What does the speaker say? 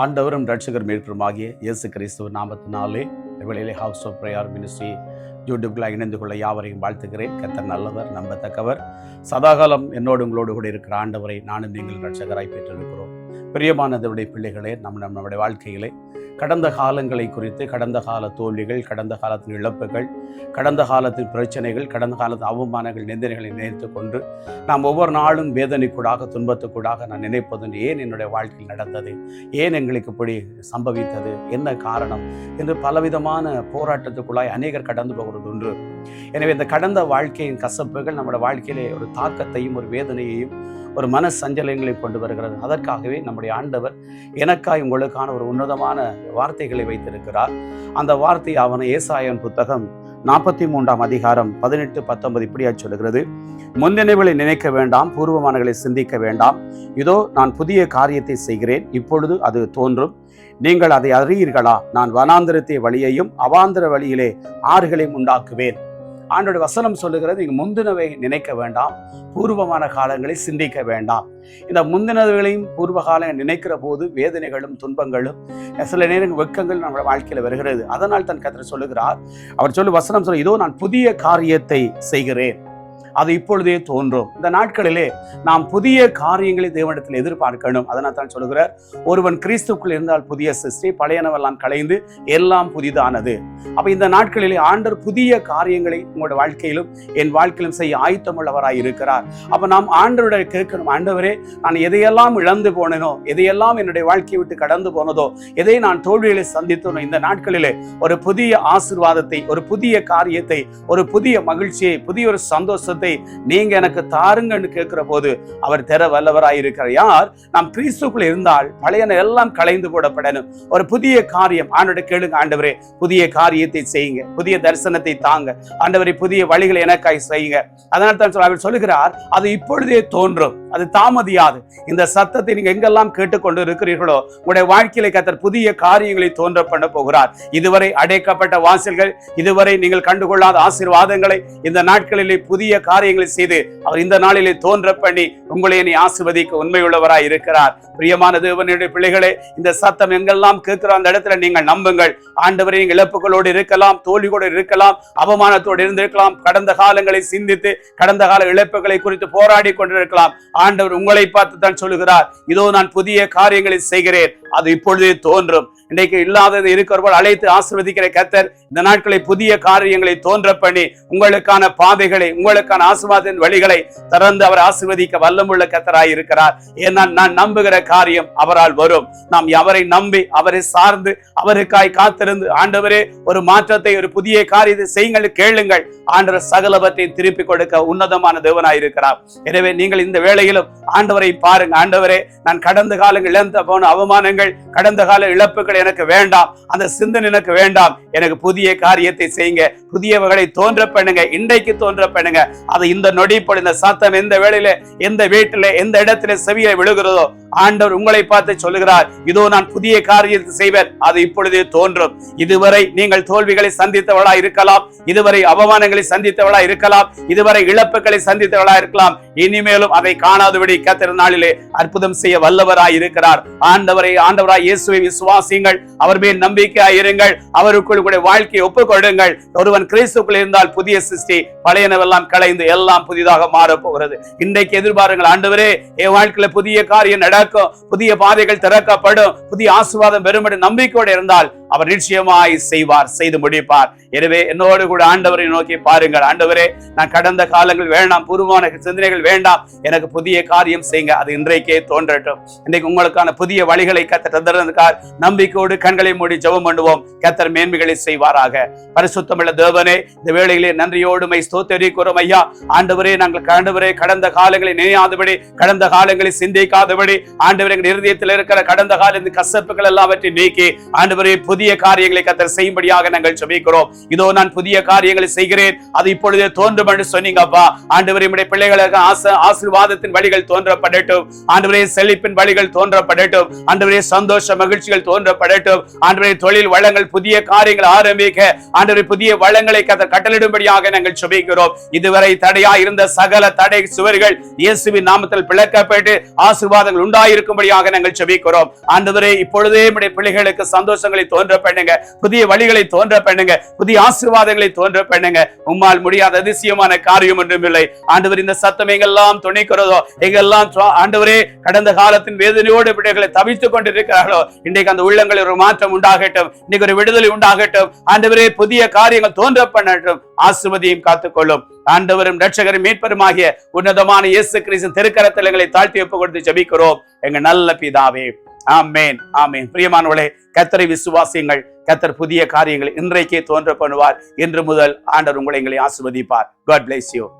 ஆண்டவரும் ரட்சகர் மீட்பருமாகிய இயேசு கிறிஸ்துவ நாமத்தினாலே வெளியிலே ஹவுஸ் ஆஃப் பிரேயர் மினிஸ்ட்ரி யூடியூப்லாம் இணைந்து கொள்ள யாவரையும் வாழ்த்துகிறேன். கத்தர் நல்லவர் நம்பத்தக்கவர். சதாகாலம் என்னோடு உங்களோடு கூட இருக்கிற ஆண்டவரை நானும் நீங்கள் ரட்சகராய் பெற்றிருக்கிறோம். பிரியமானதனுடைய பிள்ளைகளே நம் நம்முடைய வாழ்க்கையிலே கடந்த காலங்களை குறித்து கடந்த கால தோல்விகள் கடந்த காலத்தின் இழப்புகள் கடந்த காலத்தின் பிரச்சனைகள் கடந்த காலத்தின் அவமானங்கள் நிந்தனைகளை நினைத்து கொண்டு நாம் ஒவ்வொரு நாளும் வேதனைக்கூடாக துன்பத்துக்கூடாக நான் நினைப்பது ஏன் என்னுடைய வாழ்க்கையில் நடந்தது? ஏன் எங்களுக்கு இப்படி சம்பவித்தது? என்ன காரணம்? என்று பலவிதமான போராட்டத்துக்குள்ளாய் அநேகர் கடந்து போகிறது ஒன்று எனவே இந்த கடந்த வாழ்க்கையின் கசப்புகள் நம்முடைய வாழ்க்கையிலே ஒரு தாக்கத்தையும் ஒரு வேதனையையும் ஒரு மன சஞ்சலங்களை கொண்டு வருகிறது. அதற்காகவே நம்முடைய ஆண்டவர் எனக்காய் உங்களுக்கான ஒரு உன்னதமான வார்த்தைகளை வைத்திருக்கிறார். அந்த வார்த்தை அவன் ஏசாயன் புத்தகம் நாற்பத்தி மூன்றாம் அதிகாரம் பதினெட்டு பத்தொன்பது இப்படியா சொல்கிறது முன்னினைவுகளை நினைக்க வேண்டாம் பூர்வமானங்களை சிந்திக்க வேண்டாம். இதோ நான் புதிய காரியத்தை செய்கிறேன். இப்பொழுது அது தோன்றும். நீங்கள் அதை அறியீர்களா? நான் வனாந்திரத்தை வழியையும் அவாந்திர வழியிலே ஆறுகளையும் உண்டாக்குவேன். ஆண்டோட வசனம் சொல்லுகிறது நீங்கள் முந்தினவை நினைக்க வேண்டாம் பூர்வமான காலங்களை சிந்திக்க வேண்டாம். இந்த முந்தினவைகளையும் பூர்வ காலம் நினைக்கிற போது வேதனைகளும் துன்பங்களும் சில நேரங்கள் வெக்கங்கள் நம்ம வாழ்க்கையில் வருகிறது. அதனால் தன் கத்திர சொல்லுகிறார் அவர் சொல்லு வசனம் சொல்ல இதோ நான் புதிய காரியத்தை செய்கிறேன். அது இப்பொழுதே தோன்றும். இந்த நாட்களிலே நாம் புதிய காரியங்களை தேவனிடத்தில் எதிர்பார்க்கணும். அதனால் தான் சொல்கிறார் ஒருவன் கிறிஸ்துக்குள் இருந்தால் புதிய சிருஷ்டி பழையனவெல்லாம் கலைந்து எல்லாம் புதிதானது. அப்போ இந்த நாட்களிலே ஆண்டர் புதிய காரியங்களை உங்களோட வாழ்க்கையிலும் என் வாழ்க்கையிலும் செய்ய ஆயத்தமுள்ளவராய் இருக்கிறார். அப்போ நாம் ஆண்டருடைய கேட்கணும் ஆண்டவரே நான் எதையெல்லாம் இழந்து போனேனோ எதையெல்லாம் என்னுடைய வாழ்க்கையை விட்டு கடந்து போனதோ எதை நான் தோல்விகளை சந்தித்தனோ இந்த நாட்களிலே ஒரு புதிய ஆசிர்வாதத்தை ஒரு புதிய காரியத்தை ஒரு புதிய மகிழ்ச்சியை புதிய ஒரு சந்தோஷத்தை நீங்க எனக்கு தாருங்கன்னு கேட்கிற போது அவர் தர வல்லவராயிருக்கிறார் யார்? நாம் கிறிஸ்துக்குள் இருந்தால் பழையன எல்லாம் கலைந்து போடப்படணும். ஒரு புதிய காரியம். ஆண்டோட கேளுங்க ஆண்டவரே. புதிய காரியத்தை செய்யுங்க. புதிய தரிசனத்தை தாங்க. ஆண்டவரை புதிய வழிகளை எனக்காய் செய்யுங்க. அதனால தான் அவர் சொல்லுகிறார் அது இப்பொழுதே தோன்றும். அது தாமதியாது. இந்த சத்தத்தை நீங்க எங்கெல்லாம் கேட்டுக்கொண்டு இருக்கிறீர்களோ உங்களுடைய வாழ்க்கையில கத்தர் புதிய காரியங்களை தோன்ற பண்ண போகிறார். இதுவரை அடைக்கப்பட்ட வாசல்கள் இதுவரை நீங்கள் கண்டுகொள்ளாத ஆசீர்வாதங்களை இந்த நாட்களிலே புதிய காரியங்களை செய்து அவர் இந்த நாளிலே தோன்ற பண்ணி உங்களை நீ ஆசிர்வதிக்க உண்மையுள்ளவராய் இருக்கிறார். பிரியமான தேவனுடைய பிள்ளைகளே இந்த சத்தம் எங்கெல்லாம் கேட்கிறோம் அந்த இடத்துல நீங்கள் நம்புங்கள். ஆண்டவரை நீங்கள் இழப்புகளோடு இருக்கலாம் தோல்வியோடு இருக்கலாம் அவமானத்தோடு இருந்திருக்கலாம் கடந்த காலங்களை சிந்தித்து கடந்த கால இழப்புகளை குறித்து போராடி கொண்டிருக்கலாம். ஆண்டவர் உங்களை பார்த்து தான் சொல்லுகிறார். இதோ நான் புதிய காரியங்களை செய்கிறேன். அது இப்பொழுதே தோன்றும். இன்றைக்கு இல்லாதது இருக்கிறவர்கள் அழைத்து ஆசிர்வதிக்கிற கத்தர் இந்த நாட்களை புதிய காரியங்களை தோன்ற பண்ணி உங்களுக்கான பாதைகளை உங்களுக்கான ஆசிர்வாதத்தின் வழிகளை திறந்து அவர் ஆசிர்வதிக்க வல்லமுள்ள கத்தராய் இருக்கிறார். ஏன்னா நான் நம்புகிற காரியம் அவரால் வரும். நாம் அவரை நம்பி அவரை சார்ந்து அவருக்காய் காத்திருந்து ஆண்டவரே ஒரு மாற்றத்தை ஒரு புதிய காரியத்தை செய்யுங்கள் கேளுங்கள். ஆண்டவர் சகலவற்றையும் திருப்பி கொடுக்க உன்னதமான தேவனாய் இருக்கிறார். எனவே நீங்கள் இந்த வேளையிலும் ஆண்டவரை பாருங்க ஆண்டவரே நான் கடந்த காலங்கள் இழந்த போன அவமானங்கள் கடந்த கால இழப்புகள் எனக்கு வேண்டாம். அந்த சிந்தனை எனக்கு வேண்டாம். எனக்கு புதிய காரியத்தை செய்யுங்க. புதியவர்களை தோன்ற பண்ணுங்க. இன்றைக்கு தோன்ற பண்ணுங்க. அது இந்த நொடி இந்த சத்தம் எந்த வேளையில எந்த வீட்டுல எந்த இடத்துல செவியை விழுகிறதோ ஆண்டவர் உங்களை பார்த்து சொல்லுகிறார் இதோ நான் புதிய காரியத்தை செய்வேன். அது இப்பொழுதே தோன்றும். இதுவரை நீங்கள் தோல்விகளை சந்தித்தவளா இருக்கலாம். இதுவரை அவமானங்களை சந்தித்தவளா இருக்கலாம். இதுவரை இழப்புகளை சந்தித்தவளா இருக்கலாம். இனிமேலும் அதை காணாதபடி கத்திர நாளிலே அற்புதம் செய்ய வல்லவராய் இருக்கிறார். ஆண்டவரை ஆண்டவராய் இயேசுவை விசுவாசிங்கள் அவர் மேல் நம்பிக்கையாயிருங்கள் அவருக்குள் உங்களுடைய வாழ்க்கையை ஒப்புக்கொள்ளுங்கள். ஒருவன் கிறிஸ்துக்குள் இருந்தால் புதிய சிருஷ்டி பழையனவெல்லாம் களைந்து எல்லாம் புதிதாக மாறப் போகிறது. இன்றைக்கு எதிர்பாருங்கள் ஆண்டவரே என் வாழ்க்கையில புதிய காரியம் நடக்கும் புதிய பாதைகள் திறக்கப்படும் புதிய ஆசீர்வாதம் பெருமடி நம்பிக்கையோடு இருந்தால் அவர் நிச்சயமாய் செய்வார் செய்து முடிப்பார். எனவே என்னோடு கூட ஆண்டவரை நோக்கி பாருங்கள். ஆண்டவரே நான் கடந்த காலங்கள் வேண்டாம் பூர்வமான சிந்தனைகள் வேண்டாம். எனக்கு புதிய காரியம் செய்யுங்க. அது இன்றைக்கே தோன்றட்டும். இன்றைக்கு உங்களுக்கான புதிய வழிகளை கத்த தந்திருக்கார் நம்பிக்கையோடு கண்களை மூடி ஜெபம் பண்ணுவோம். கத்தர் மேன்மைகளை செய்வாராக. பரிசுத்தமிழ தேவனே இந்த வேளையிலே நன்றியோடு மை ஸ்தோத்தரிக்கிறோம் ஐயா. ஆண்டவரே நாங்கள் ஆண்டவரே கடந்த காலங்களை நினையாதபடி கடந்த காலங்களை சிந்திக்காதபடி ஆண்டவரே எங்கள் இருதயத்தில் இருக்கிற கடந்த கால இந்த கசப்புகள் எல்லாவற்றை நீக்கி ஆண்டவரே புதிய காரியங்களை கத்தர் செய்யும்படியாக நாங்கள் ஜெபிக்கிறோம். இதோ நான் புதிய காரியங்களை செய்கிறேன். அது இப்பொழுதே தோன்றும் என்று சொன்னீங்கப்பா ஆண்டவரே நம்முடைய பிள்ளைகளுக்கு ஆசீர்வாதத்தின் வழிகள் தோன்றப்படட்டும். ஆண்டவரே செழிப்பின் வழிகள் தோன்றப்படட்டும். ஆண்டவரே சந்தோஷ மகிழ்ச்சிகள் தோன்றப்படட்டும். ஆண்டவரே தொழில் வளங்கள் புதிய காரியங்கள் ஆரம்பிக்க ஆண்டவரே புதிய வளங்களை கத்த கட்டளிடும்படியாக நாங்கள் சுபிக்கிறோம் இதுவரை தடையா இருந்த சகல தடை சுவர்கள் இயேசுவின் நாமத்தில் பிளக்கப்பட்டு ஆசீர்வாதங்கள் உண்டாயிருக்கும்படியாக நாங்கள் சுபிக்கிறோம் ஆண்டவரே இப்பொழுதே நம்முடைய பிள்ளைகளுக்கு சந்தோஷங்களை தோன்ற பண்ணுங்க. புதிய வழிகளை தோன்ற பண்ணுங்க. புதிய ஆசீர்வாதங்களை தோன்ற பண்ணுங்க. உம்மால் முடியாத அதிசயமான காரியம் ஒன்றும் இல்லை. ஆண்டவர் இந்த சத்தம் எங்கெல்லாம் துணைக்கிறதோ எங்கெல்லாம் ஆண்டவரே கடந்த காலத்தின் வேதனையோடு பிள்ளைகளை தவித்துக் கொண்டிருக்கிறார்களோ இன்றைக்கு அந்த உள்ளங்களில் ஒரு மாற்றம் உண்டாகட்டும். இன்னைக்கு ஒரு விடுதலை உண்டாகட்டும். ஆண்டவரே புதிய காரியங்கள் தோன்ற பண்ணட்டும். ஆசிர்வதியும் காத்துக்கொள்ளும். ஆண்டவரும் ரட்சகரும் மீட்பருமாகிய உன்னதமான இயேசு கிறிஸ்து திருக்கரத்தில் எங்களை தாழ்த்தி ஒப்பு கொடுத்து ஜபிக்கிறோம். எங்க நல்ல பிதாவே ஆமேன் ஆமேன். பிரியமானவளே கத்தரை விசுவாசியங்கள். கத்தர் புதிய காரியங்கள் இன்றைக்கே தோன்ற பண்ணுவார் இன்று முதல் ஆண்டவர் உங்களை எங்களை ஆசிர்வதிப்பார். God place you